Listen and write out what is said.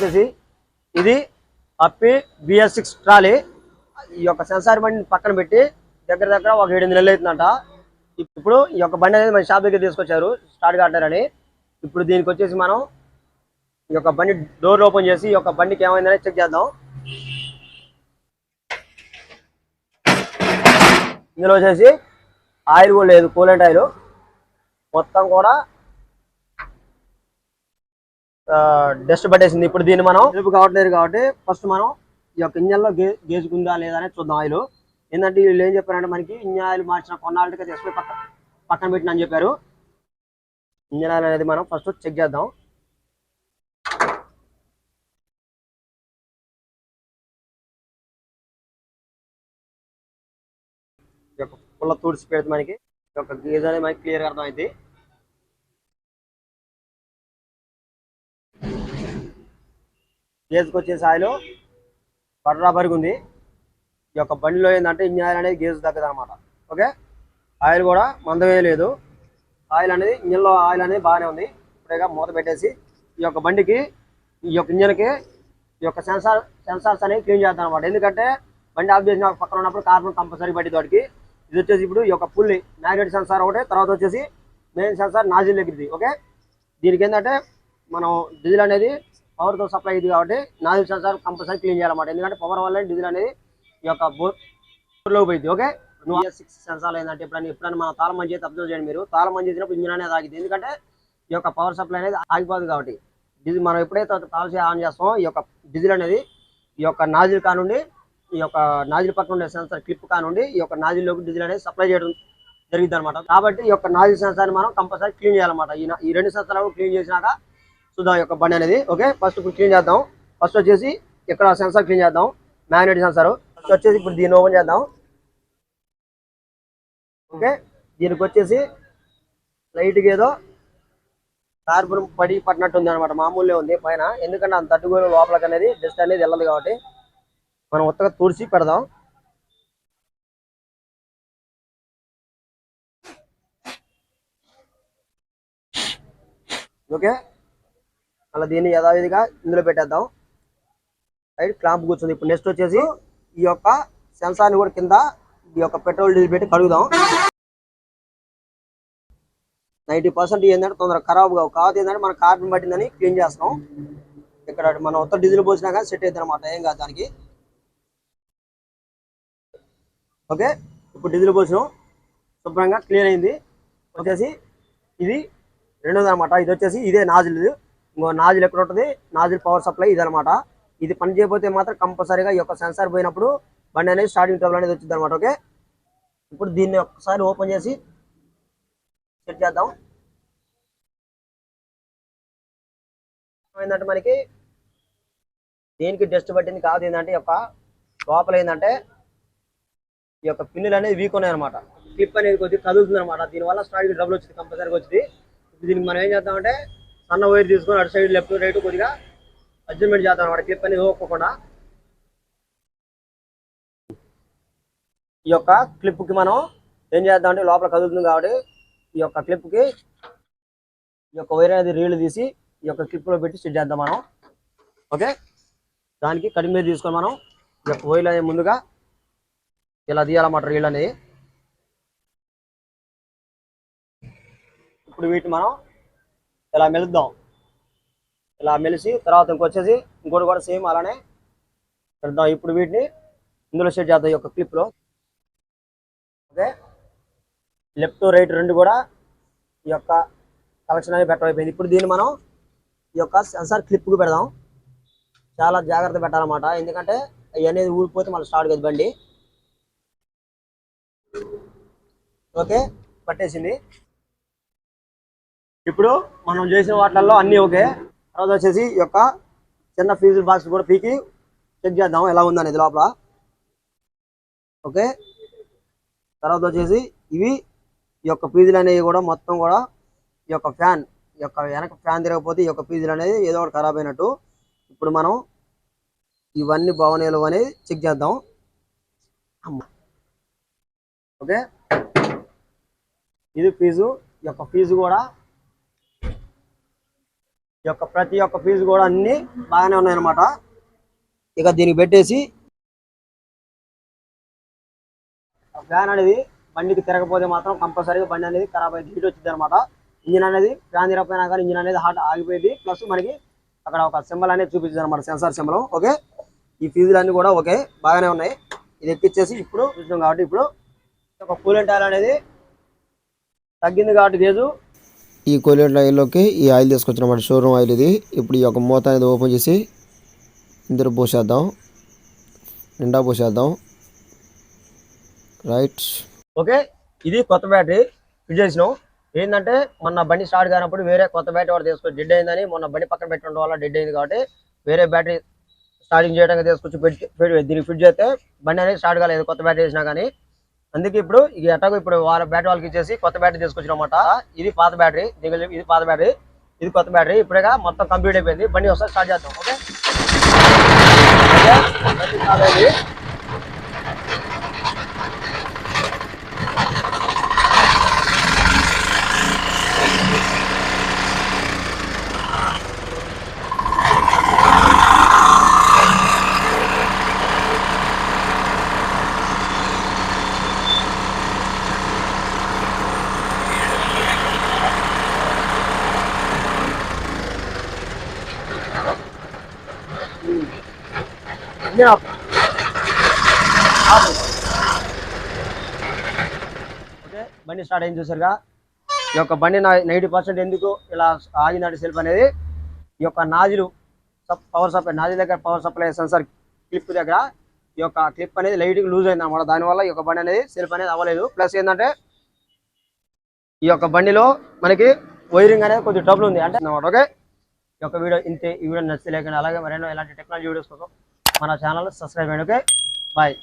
వచ్చేసి ఇది అప్పి BS six trolley. ఈ యొక్క సెన్సార్ బండి పక్కన పెట్టి దగ్గర దగ్గర ఒక ఏడు నెలలు అవుతుందంట. ఇప్పుడు ఈ యొక్క బండి అనేది మన షాప్ దగ్గర తీసుకొచ్చారు స్టార్ట్ కావట్లేరని ఇప్పుడు దీనికి వచ్చేసి మనం ఈ యొక్క బండి డోర్ ఓపెన్ చేసి ఈ యొక్క బండికి ఏమైందని చెక్ చేద్దాం. ఇందులో వచ్చేసి ఆయిల్ కూడా లేదు కూలెంట్ ఆయిల్. మొత్తం కూడా డస్ట్ పట్టేసింది. ఇప్పుడు దీన్ని మనం తెలుపు కావట్లేదు కాబట్టి ఫస్ట్ మనం ఈ యొక్క ఇంజన్లో గే గేజుకుందా లేదా అనేది చూద్దాం ఆయిల్. ఏంటంటే వీళ్ళు ఏం చెప్పారంటే మనకి ఇంజన్ ఆయిల్ మార్చిన కొన్నాళ్ళకి తీసుకుని పక్క పక్కన పెట్టిన అని చెప్పారు. ఇంజన్ ఆయిల్ అనేది మనం ఫస్ట్ చెక్ చేద్దాం. ఈ యొక్క పుల్ల తుడిచి పెడితే మనకి ఈ యొక్క గేజ్ అనేది మనకి క్లియర్గా అర్థమైంది గేజ్కి వచ్చేసి ఆయిల్ బర్రాబరిగా ఉంది ఈ యొక్క బండిలో ఏంటంటే ఇంజిన్ ఆయిల్ అనేది గేజ్ తగ్గదు అనమాట ఓకే? ఆయిల్ కూడా మందమే లేదు. ఆయిల్ అనేది ఇంజిన్లో ఆయిల్ అనేది బాగానే ఉంది. ఇప్పుడేగా మూత పెట్టేసి ఈ యొక్క బండికి ఈ యొక్క ఇంజిన్కి ఈ యొక్క సెన్సార్ సెన్సార్స్ అనేవి క్లీన్ చేద్దాం అనమాట ఎందుకంటే బండి ఆఫ్ చేసిన పక్కన ఉన్నప్పుడు కార్బన్ కంపల్సరీ పట్టి తోటికి ఇది వచ్చేసి ఇప్పుడు ఈ యొక్క పుల్లి మ్యాగ్నెట్ సెన్సార్ ఒకటి తర్వాత వచ్చేసి మెయిన్ సెన్సార్ నాజిల్ దగ్గరది. ఓకే? దీనికి ఏంటంటే మనం డీజిల్ అనేది పవర్తో సప్లై ఇది కాబట్టి నాజిల్ సెన్సార్ కంపల్సరీ క్లీన్ చేయాలన్నమాట. ఎందుకంటే పవర్ వల్ల డీజిల్ అనేది ఈ యొక్క బోర్లో పోయింది ఓకే? నువ్వు సిక్స్ సెన్సార్ ఏంటంటే ఎప్పుడైనా ఎప్పుడైనా మన తాళం మంచి అయితే అబ్జర్వ్ చేయండి మీరు. తాళం మంచి చేసినప్పుడు ఇంజిన్ అనేది ఆగింది ఎందుకంటే ఈ యొక్క పవర్ సప్లై అనేది ఆగిపోదు కాబట్టి. డీజిల్ మనం ఎప్పుడైతే పాలసీ ఆన్ చేస్తామో ఈ యొక్క డీజిల్ అనేది ఈ యొక్క నాజిల్ కానుండి ఈ యొక్క నాజిల్ పక్కన ఉండే సెన్సార్ క్లిప్ కానుండి ఈ యొక్క నాజిల్లోకి డీజిల్ అనేది సప్లై చేయడం జరిగింది అనమాట కాబట్టి ఈ యొక్క నాజిల్ సెన్సార్ మనం కంపల్సరీ క్లీన్ చేయాలన్నమాట. ఈ ఈ రెండు సెన్సార్లు క్లీన్ చేసినాక చూద్దాం యొక్క బండి అనేది ఓకే? ఫస్ట్ ఇప్పుడు క్లీన్ చేద్దాం. ఫస్ట్ వచ్చేసి ఇక్కడ సెన్సార్ క్లీన్ చేద్దాం. మ్యాగ్నెట్ సెన్సార్ ఫస్ట్ వచ్చేసి ఇప్పుడు దీన్ని ఓపెన్ చేద్దాం. ఓకే? దీనికి వచ్చేసి లైట్గా ఏదో కార్బన్ పడి పట్టినట్టు ఉంది అనమాట మామూలుగా ఉంది పైన. ఎందుకంటే అంత తట్టుకొని లోపలికి అనేది డస్ట్ అనేది వెళ్ళదు కాబట్టి మనం ఉత్తగా తుడిచి పెడదాం. ఓకే? అలా దీన్ని యథావిధిగా ఇందులో పెట్టేద్దాం. రైట్ క్లాంప్ కూర్చుంది. ఇప్పుడు నెక్స్ట్ వచ్చేసి ఈ యొక్క సెన్సార్ని కూడా కింద ఈ యొక్క పెట్రోల్ డీజిల్ పెట్టి కడుగుదాం. నైంటీ పర్సెంట్ ఏంటంటే తొందరగా ఖరాబ్ కావు కాదు ఏంటంటే మన కార్బన్ పట్టిందని క్లీన్ చేస్తాం ఇక్కడ మనం మొత్తం డీజిల్ పోసినా కానీ సెట్ అవుతుంది అనమాట ఏం కాదు దానికి. ఓకే ఇప్పుడు డీజిల్ పోసినాం. శుభ్రంగా క్లీన్ అయింది. వచ్చేసి ఇది రెండోది అనమాట ఇది వచ్చేసి ఇదే నాజిల్ ఇంకో నాజిల్ ఎక్కడ ఉంటుంది? నాజిల్ పవర్ సప్లై ఇది అనమాట ఇది పని చేయబోతే మాత్రం కంపల్సరీగా ఈ యొక్క సెన్సార్ పోయినప్పుడు బండి అనేది స్టార్టింగ్ ట్రబుల్ అనేది వచ్చింది అనమాట ఓకే ఇప్పుడు దీన్ని ఒక్కసారి ఓపెన్ చేసి సెట్ చేద్దాం. ఏంటంటే మనకి దేనికి డస్ట్ పట్టింది కాదు ఏంటంటే యొక్క లోపల ఏంటంటే ఈ యొక్క పిన్నులు అనేది వీక్ ఉన్నాయి అనమాట క్లిప్ అనేది కొద్దిగా కదులుతుంది అనమాట దీనివల్ల స్టార్టింగ్ డబుల్ వచ్చింది కంపల్సరీగా వచ్చింది. దీనికి మనం ఏం చేద్దామంటే సన్న వైర్ తీసుకొని అటు సైడ్ లెఫ్ట్ రైట్ కొద్దిగా అడ్జస్ట్మెంట్ చేద్దాం అనమాట క్లిప్ అనేది ఓకోకుండా ఈ యొక్క క్లిప్కి మనం ఏం చేద్దామంటే లోపల కదులుతుంది కాబట్టి ఈ యొక్క క్లిప్కి ఈ యొక్క వైర్ అనేది రీల్ తీసి ఈ యొక్క క్లిప్లో పెట్టి సెట్ చేద్దాం మనం. ఓకే? దానికి కడిమి మీద తీసుకొని మనం ఈ యొక్క వైర్ అనేది ముందుగా ఇలా తీయాలన్నమాట రీల్ అనేది. ఇప్పుడు వీటిని మనం ఇలా మెలుద్దాం? ఇలా మెలిసి తర్వాత ఇంకొచ్చేసి ఇంకోటి కూడా సేమ్ అలానే పెడదాం. ఇప్పుడు వీటిని ఇందులో సెట్ చేద్దాం ఈ యొక్క క్లిప్లో. ఓకే? లెఫ్ట్ రైట్ రెండు కూడా ఈ యొక్క కలెక్షన్ అనేది బెటర్ ఇప్పుడు దీన్ని మనం ఈ యొక్క సెన్సార్ క్లిప్కి పెడదాం. చాలా జాగ్రత్త పెట్టాలన్నమాట. ఎందుకంటే అవి అనేది ఊడిపోతే మళ్ళీ స్టార్ట్ కదా బండి. ఓకే? పట్టేసింది. ఇప్పుడు మనం చేసిన వాటిల్లో అన్నీ ఓకే. తర్వాత వచ్చేసి ఈ యొక్క చిన్న ఫీజు బాక్స్ కూడా పీకి చెక్ చేద్దాం ఎలా ఉందనేది లోపల. ఓకే. తర్వాత వచ్చేసి ఇవి ఈ యొక్క ఫీజులు అనేవి కూడా మొత్తం కూడా ఈ యొక్క ఫ్యాన్ ఈ యొక్క వెనక ఫ్యాన్ తిరగకపోతే ఈ యొక్క ఫీజులు అనేది ఏదో ఒకటి ఖరాబ్ అయినట్టు ఇప్పుడు మనం ఇవన్నీ బాగున్నాయో అనేది చెక్ చేద్దాం. అమ్మా. ఓకే. ఇది ఫీజు ఈ యొక్క ఫీజు కూడా యొక్క ప్రతి ఒక్క ఫీజు కూడా అన్ని బాగానే ఉన్నాయన్నమాట. ఇక దీనికి పెట్టేసి ఫ్యాన్ అనేది బండికి తిరగకపోతే మాత్రం కంపల్సరీగా బండి అనేది ఖరాబ్ అయింది హీట్ వచ్చింది అనమాట ఇంజిన్ అనేది ఫ్యాన్ తిరగపోయినా కానీ ఇంజిన్ అనేది హాట్ ఆగిపోయింది. ప్లస్ మనకి అక్కడ ఒక సింబల్ అనేది చూపించింది అనమాట సెన్సార్ సింబల్. ఓకే? ఈ ఫీజులన్నీ అన్ని కూడా ఓకే బాగానే ఉన్నాయి. ఇది ఎక్కిచ్చేసి ఇప్పుడు చూసినాం కాబట్టి ఇప్పుడు ఒక కూలెంట్ ఆయిల్ అనేది తగ్గింది కాబట్టి గేజు. ఈ కూలెంట్ ఆయిల్లోకి ఈ ఆయిల్ తీసుకొచ్చినమాట షోరూమ్ ఆయిల్ ఇది. ఇప్పుడు ఈ యొక్క మూత అనేది ఓపెన్ చేసి ఇందులో పోసేద్దాం. నిండా పోసేద్దాం. రైట్. ఓకే ఇది కొత్త బ్యాటరీ. ఫిట్ చేసినాం. ఏంటంటే మొన్న బండి స్టార్ట్ కానప్పుడు వేరే కొత్త బ్యాటరీ వాడు తీసుకొచ్చి డెడ్ అయిందని మొన్న బండి పక్కన పెట్టడం వల్ల డెడ్ అయింది కాబట్టి వేరే బ్యాటరీ స్టార్టింగ్ చేయడానికి తీసుకొచ్చి పెట్టి పెట్టి- దీనికి ఫిట్ చేస్తే బండి అనేది స్టార్ట్ కాలేదు. కొత్త బ్యాటరీ వేసినా కానీ అందుకే ఇప్పుడు ఇది ఎట్టగో ఇప్పుడు వాళ్ళ బ్యాటరీ వాళ్ళకి ఇచ్చేసి కొత్త బ్యాటరీ తీసుకొచ్చినమాట. ఇది పాత బ్యాటరీ ఇది పాత బ్యాటరీ ఇది కొత్త బ్యాటరీ ఇప్పుడేగా మొత్తం కంప్లీట్ అయిపోయింది. బండి వస్తే స్టార్ట్ చేద్దాం ఓకే? ఓకే? బండి స్టార్ట్ అయింది ఓకే బండి స్టార్ట్ అయింది చూసారుగా. ఈ యొక్క బండి నైంటీ పర్సెంట్ ఎందుకు ఇలా ఆగిందంటే సెల్ఫ్ అనేది? ఈ యొక్క నాజిలు పవర్ సప్లై నాజిల్ దగ్గర పవర్ సప్లై సెన్సార్ క్లిప్ దగ్గర. ఈ యొక్క క్లిప్ అనేది లైట్ లూజ్ అయింది అనమాట దానివల్ల ఈ యొక్క బండి అనేది సెల్ఫ్ అనేది అవ్వలేదు. ప్లస్ ఏంటంటే ఈ యొక్క బండిలో మనకి వైరింగ్ అనేది కొద్దిగా ట్రబుల్ ఉంది. అంటే ఓకే? ఈ యొక్క వీడియో ఇంతే ఈ వీడియో నచ్చితే లేకుండా అలాగే మరెన్నో ఇలాంటి టెక్నాలజీ వీడియోస్ కోసం మన ఛానల్ సబ్స్క్రైబ్ చేయండి ఓకే బాయ్